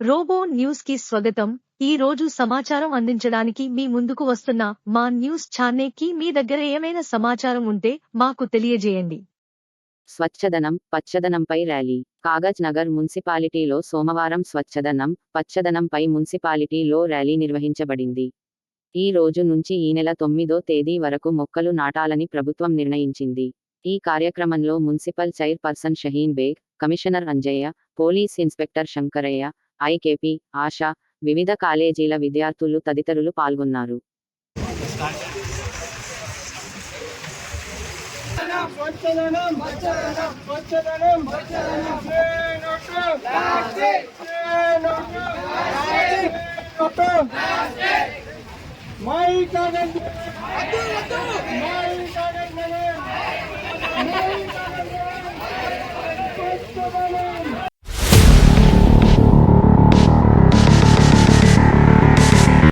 Robo న్యూస్కి స్వాగతం. ఈ రోజు సమాచారం అందించడానికి మీ ముందుకు వస్తున్న మా న్యూస్ ఛానల్కి మీ దగ్గర ఏమైనా సమాచారం ఉంటే మాకు తెలియజేయండి. స్వచ్ఛదనం పచ్చదనంపై ర్యాలీ. కాగజ్ నగర్ మున్సిపాలిటీలో సోమవారం స్వచ్ఛదనం పచ్చదనంపై మున్సిపాలిటీలో ర్యాలీ నిర్వహించబడింది. ఈ రోజు నుంచి ఈ నెల తొమ్మిదో తేదీ వరకు మొక్కలు నాటాలని ప్రభుత్వం నిర్ణయించింది. ఈ కార్యక్రమంలో municipal chairperson Shaheen Baig commissioner Anjaiah police inspector Shankaraiah IKP Asha వివిధ కాలేజీల విద్యార్థులు తదితరులు పాల్గొన్నారు. My Kagaz my Kagaz